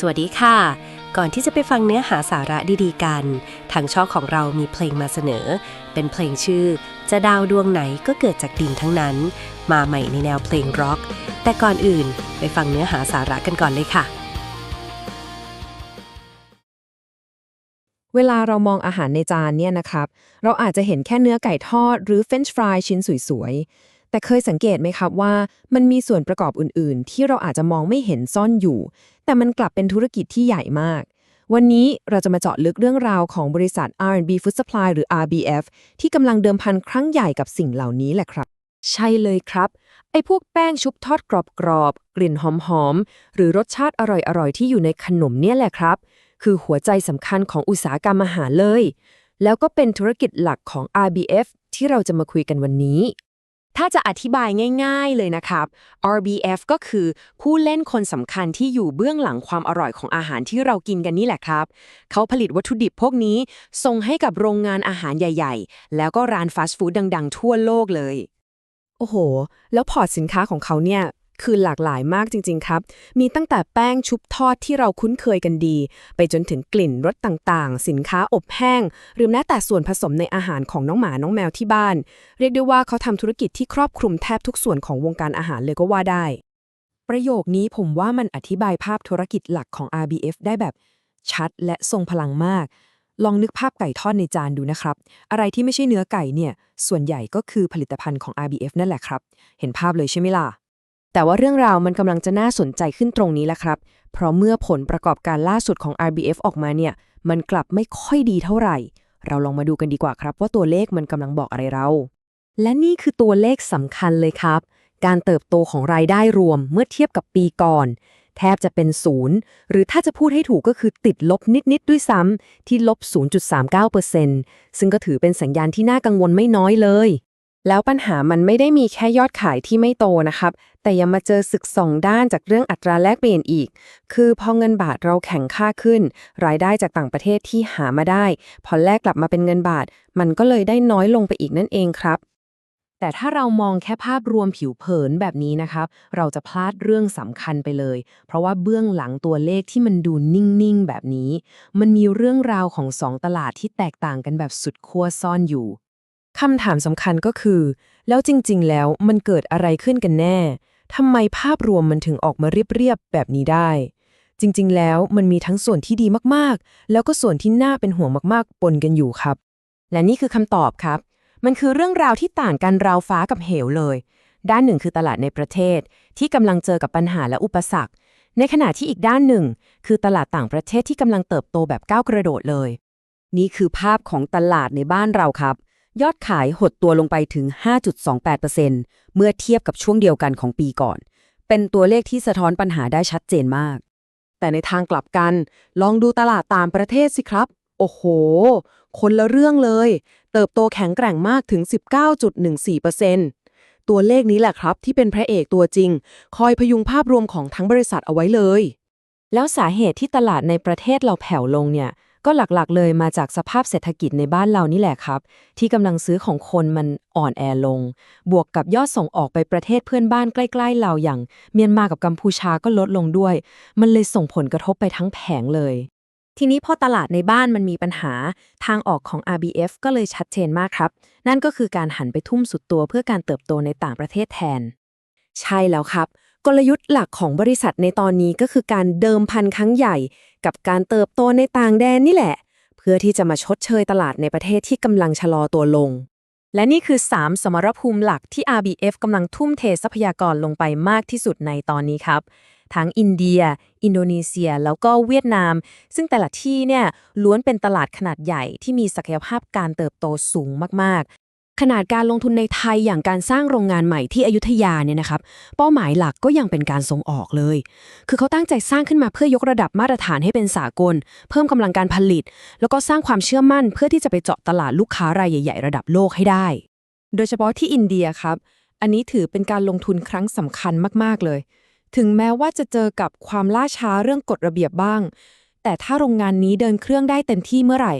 สวัสดีค่ะ ก่อนที่จะไปฟังเนื้อหาสาระดีๆกัน ทางช่องของเรามีเพลงมาเสนอ เป็นเพลงชื่อ จะดาวดวงไหนก็เกิดจากดินทั้งนั้น มาใหม่ในแนวเพลงร็อก แต่ก่อนอื่นไปฟังเนื้อหาสาระกันก่อนเลยค่ะ เวลาเรามองอาหารในจานเนี่ยนะครับ เราอาจจะเห็นแค่เนื้อไก่ทอด หรือเฟรนช์ฟรายชิ้นสวยๆ แต่เคยสังเกตไหมครับว่ามันมีส่วนประกอบอื่นๆ ที่เราอาจจะมองไม่เห็นซ่อนอยู่ แต่มันกลับเป็นธุรกิจที่ใหญ่มาก วันนี้เราจะมาเจาะลึกเรื่องราวของบริษัท R&B Food Supply หรือ RBF ที่กำลังเดิมพันครั้งใหญ่กับสิ่งเหล่านี้แหละครับ ใช่เลยครับ ไอ้พวกแป้งชุบทอดกรอบๆกลิ่นหอมๆหรือรสชาติอร่อยๆที่อยู่ในขนมเนี่ยแหละครับ คือหัวใจสำคัญของอุตสาหกรรมอาหารเลย แล้วก็เป็นธุรกิจหลักของ RBF ที่เราจะมาคุยกันวันนี้ ถ้าจะอธิบายง่าย ๆเลยนะครับ RBF ก็คือผู้เล่นคนสำคัญที่อยู่เบื้องหลังความอร่อยของอาหารที่เรากินกันนี่แหละครับ เขาผลิตวัตถุดิบพวกนี้ ส่งให้กับโรงงานอาหารใหญ่ ๆ แล้วก็ร้านฟาสต์ฟู้ดดัง ๆ ทั่วโลกเลย โอ้โห แล้วพอร์ตสินค้าของเขาเนี่ย คือหลากหลายมากจริง ๆ ครับ มีตั้งแต่แป้งชุบทอดที่เราคุ้นเคยกันดี ไปจนถึงกลิ่นรสต่างๆ สินค้าอบแห้ง หรือแม้แต่ส่วนผสมในอาหารของน้องหมาน้องแมวที่บ้าน เรียกได้ว่าเขาทำธุรกิจที่ครอบคลุมแทบทุกส่วนของวงการอาหารเลยก็ว่าได้ ประโยคนี้ผมว่ามันอธิบายภาพธุรกิจหลักของ RBF ได้แบบชัดและทรงพลังมาก ลองนึกภาพไก่ทอดในจานดูนะครับ อะไรที่ไม่ใช่เนื้อไก่เนี่ย ส่วนใหญ่ก็คือผลิตภัณฑ์ของ RBF นั่นแหละครับ เห็นภาพเลยใช่ไหมล่ะ แต่ว่าเรื่องราวมันกำลังจะน่าสนใจขึ้นตรงนี้แหละครับ เพราะเมื่อผลประกอบการล่าสุดของ RBF ออกมาเนี่ย มันกลับไม่ค่อยดีเท่าไหร่ เราลองมาดูกันดีกว่าครับ ว่าตัวเลขมันกำลังบอกอะไรเรา และนี่คือตัวเลขสำคัญเลยครับ การเติบโตของรายได้รวมเมื่อเทียบกับปีก่อน แทบจะเป็นศูนย์หรือถ้าจะพูดให้ถูกก็คือติดลบนิด ๆ ด้วยซ้ำที่ลบ 0.39%ซึ่งก็ถือเป็นสัญญาณที่น่ากังวลไม่น้อยเลย แล้วปัญหามันไม่ได้มีแค่ยอดขายที่ไม่โตนะครับ แต่ยังมาเจอศึกสองด้านจากเรื่องอัตราแลกเปลี่ยนอีก คือพอเงินบาทเราแข็งค่าขึ้น รายได้จากต่างประเทศที่หามาได้ พอแลกกลับมาเป็นเงินบาท มันก็เลยได้น้อยลงไปอีกนั่นเองครับ แต่ถ้าเรามองแค่ภาพรวมผิวเผินแบบนี้นะครับ เราจะพลาดเรื่องสำคัญไปเลย เพราะว่าเบื้องหลังตัวเลขที่มันดูนิ่งๆแบบนี้ มันมีเรื่องราวของสองตลาดที่แตกต่างกันแบบสุดขั้วซ่อนอยู่ คำถามสำคัญก็คือ แล้วจริง ๆ แล้วมันเกิดอะไรขึ้นกันแน่ทำไมภาพรวมมันถึงออกมาเรียบ ๆ แบบนี้ได้ จริง ๆ แล้วมันมีทั้งส่วนที่ดีมากๆ แล้วก็ส่วนที่น่าเป็นห่วงมากๆ ปนกันอยู่ครับ และนี่คือคำตอบครับ มันคือเรื่องราวที่ต่างกันราวฟ้ากับเหวเลย ด้านหนึ่งคือตลาดในประเทศ ที่กำลังเจอกับปัญหาและอุปสรรค ในขณะที่อีกด้านหนึ่ง คือตลาดต่างประเทศที่กำลังเติบโตแบบก้าวกระโดดเลย นี่คือภาพของตลาดในบ้านเราครับ ยอดขายหดตัวลงไปถึง 5.28%เมื่อเทียบกับช่วงเดียวกันของปีก่อน เป็นตัวเลขที่สะท้อนปัญหาได้ชัดเจนมาก แต่ในทางกลับกัน ลองดูตลาดต่างประเทศสิครับ โอ้โห คนละเรื่องเลย เติบโตแข็งแกร่งมากถึง 19.14%ตัวเลขนี้แหละครับที่เป็นพระเอกตัวจริง คอยพยุงภาพรวมของทั้งบริษัทเอาไว้เลย แล้วสาเหตุที่ตลาดในประเทศเราแผ่วลงเนี่ย ก็หลักๆ เลยมาจากสภาพเศรษฐกิจในบ้านเรานี่แหละครับ ที่กำลังซื้อของคนมันอ่อนแอลง บวกกับยอดส่งออกไปประเทศเพื่อนบ้านใกล้ ๆ เราอย่าง เมียนมากับกัมพูชาก็ลดลงด้วย มันเลยส่งผลกระทบไปทั้งแผงเลย ทีนี้พอตลาดในบ้านมันมีปัญหาทางออกของ RBF ก็เลยชัดเจนมากครับ นั่นก็คือการหันไปทุ่มสุดตัวเพื่อการเติบโตในต่างประเทศแทน ใช่แล้วครับ กลยุทธ์หลักของบริษัทในตอนนี้ก็คือการเดิมพันครั้งใหญ่ กับการเติบโตในต่างแดนนี่แหละ เพื่อที่จะมาชดเชยตลาดในประเทศที่กำลังชะลอตัวลง และนี่คือ 3 สมรภูมิหลักที่ RBF กำลังทุ่มเททรัพยากรลงไปมากที่สุดในตอนนี้ครับ ทั้งอินเดีย อินโดนีเซีย แล้วก็เวียดนาม ซึ่งแต่ละที่เนี่ยล้วนเป็นตลาดขนาดใหญ่ที่มีศักยภาพการเติบโตสูงมาก ขนาดการลงทุนในไทยอย่างการสร้างโรงงานใหม่ที่อยุธยาเนี่ยนะครับ เป้าหมายหลักก็ยังเป็นการส่งออกเลย คือเขาตั้งใจสร้างขึ้นมาเพื่อยกระดับมาตรฐานให้เป็นสากล เพิ่มกำลังการผลิต แล้วก็สร้างความเชื่อมั่นเพื่อที่จะไปเจาะตลาดลูกค้ารายใหญ่ ๆ ระดับโลกให้ได้ โดยเฉพาะที่อินเดียครับ อันนี้ถือเป็นการลงทุนครั้งสำคัญมากๆเลย ถึงแม้ว่าจะเจอกับความล่าช้าเรื่องกฎระเบียบบ้าง แต่ถ้าโรงงานนี้เดินเครื่องได้เต็มที่เมื่อไหร่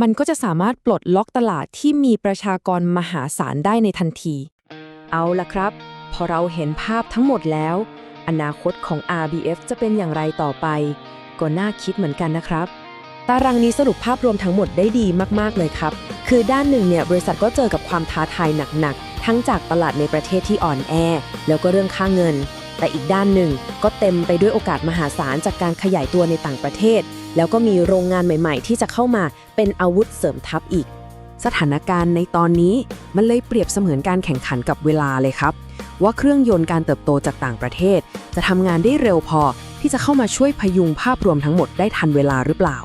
มันก็จะสามารถปลดล็อกตลาดที่มีประชากรมหาศาลได้ในทันที เอาละครับ พอเราเห็นภาพทั้งหมดแล้ว อนาคตของ RBF จะเป็นอย่างไรต่อไป ก็น่าคิดเหมือนกันนะครับ ตารางนี้สรุปภาพรวมทั้งหมดได้ดีมากๆเลยครับ คือด้านหนึ่งเนี่ยบริษัทก็เจอกับความท้าทายหนักๆ ทั้งจากตลาดในประเทศที่อ่อนแอ แล้วก็เรื่องค่าเงิน แต่อีกด้านหนึ่งก็เต็มไปด้วยโอกาสมหาศาลจากการขยายตัวในต่างประเทศ แล้วก็มีโรงงานใหม่ ๆ ที่จะเข้ามาเป็นอาวุธเสริมทัพอีก สถานการณ์ในตอนนี้มันเลยเปรียบเสมือนการแข่งขันกับเวลาเลยครับ ว่าเครื่องยนต์การเติบโตจากต่างประเทศ จะทำงานได้เร็วพอที่จะเข้ามาช่วยพยุงภาพรวมทั้งหมดได้ทันเวลาหรือเปล่า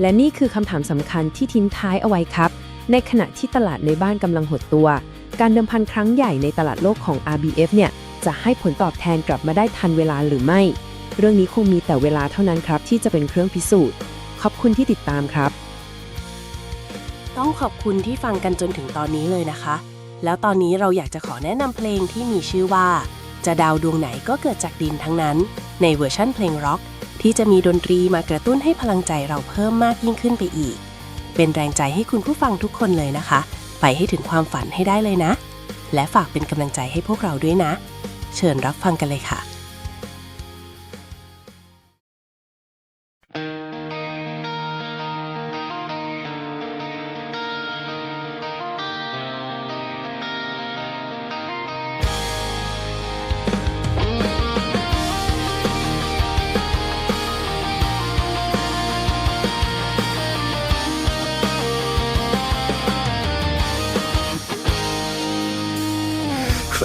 และนี่คือคำถามสำคัญที่ทิ้งท้ายเอาไว้ครับ ในขณะที่ตลาดในบ้านกำลังหดตัว การเดิมพันครั้งใหญ่ในตลาดโลกของ RBF เนี่ย จะให้ผลตอบแทนกลับมาได้ทันเวลาหรือไม่ เรื่องนี้คงมีแต่เวลาเท่านั้นครับ ที่จะเป็นเครื่องพิสูจน์ ขอบคุณที่ติดตามครับ ต้องขอบคุณที่ฟังกันจนถึงตอนนี้เลยนะคะ แล้วตอนนี้เราอยากจะขอแนะนำเพลงที่มีชื่อว่า จะดาวดวงไหนก็เกิดจากดินทั้งนั้น ในเวอร์ชั่นเพลงร็อก ที่จะมีดนตรีมากระตุ้นให้พลังใจเราเพิ่มมากยิ่งขึ้นไปอีก เป็นแรงใจให้คุณผู้ฟังทุกคนเลยนะคะ ไปให้ถึงความฝันให้ได้เลยนะและฝากเป็นกำลังใจให้พวกเราด้วยนะ เชิญรับฟังกันเลยค่ะ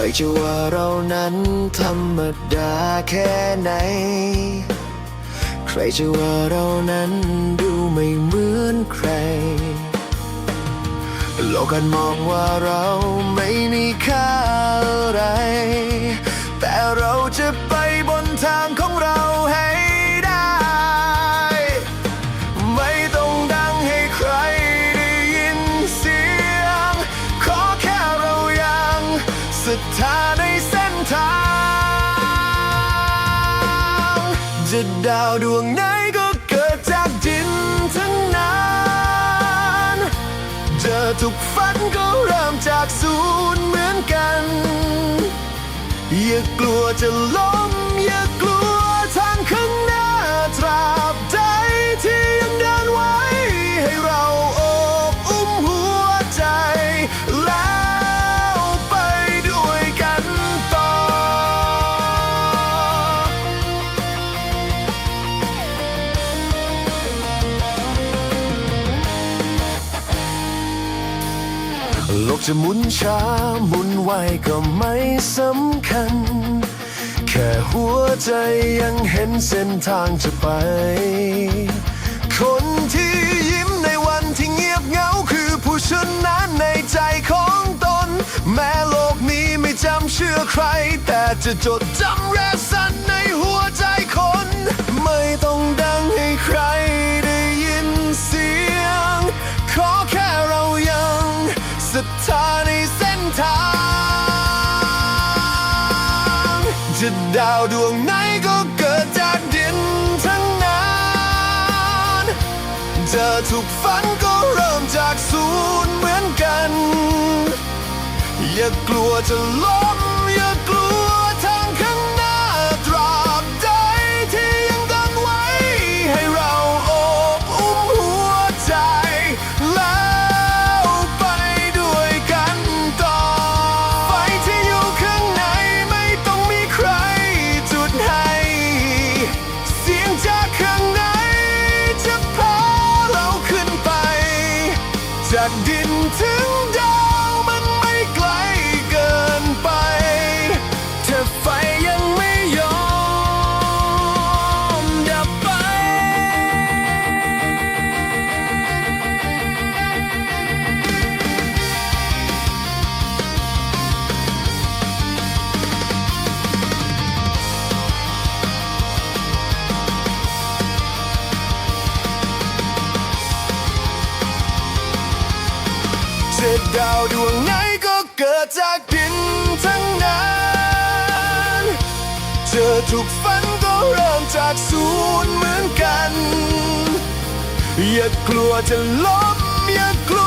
ใครจะว่าเรานั้นธรรมดาแค่ไหน ใครจะว่าเรานั้นดูไม่เหมือนใคร โลกกันมองว่าเราไม่มีค่าอะไร ศรัทธาในเส้นทาง จะดาวดวงไหนก็เกิดจากดินทั้งนั้นเจอทุกฝันก็เริ่มจากศูนย์เหมือนกัน อย่ากลัวจะล้ม โลกจะหมุนช้าหมุนไวก็ไม่สำคัญ แค่หัวใจยังเห็นเส้นทางจะไป คนที่ยิ้มในวันที่เงียบเหงาคือผู้ชนะในใจของตน แม้โลกนี้ไม่จำเชื่อใคร แต่จะจดจำแรสันในหัวใจคน จะดาวดวงไหนก็เกิดจากดินทั้งนั้นเจอทุกฝันก็เริ่มจากศูนย์เหมือนกัน อย่ากลัวจะล้มอย่ากลัว จาก ดาวดวงไหนก็เกิดจากดินทั้งนั้นเจอทุกฝันก็เริ่มจากศูนย์เหมือนกัน อย่ากลัวจะล้มอย่ากลัว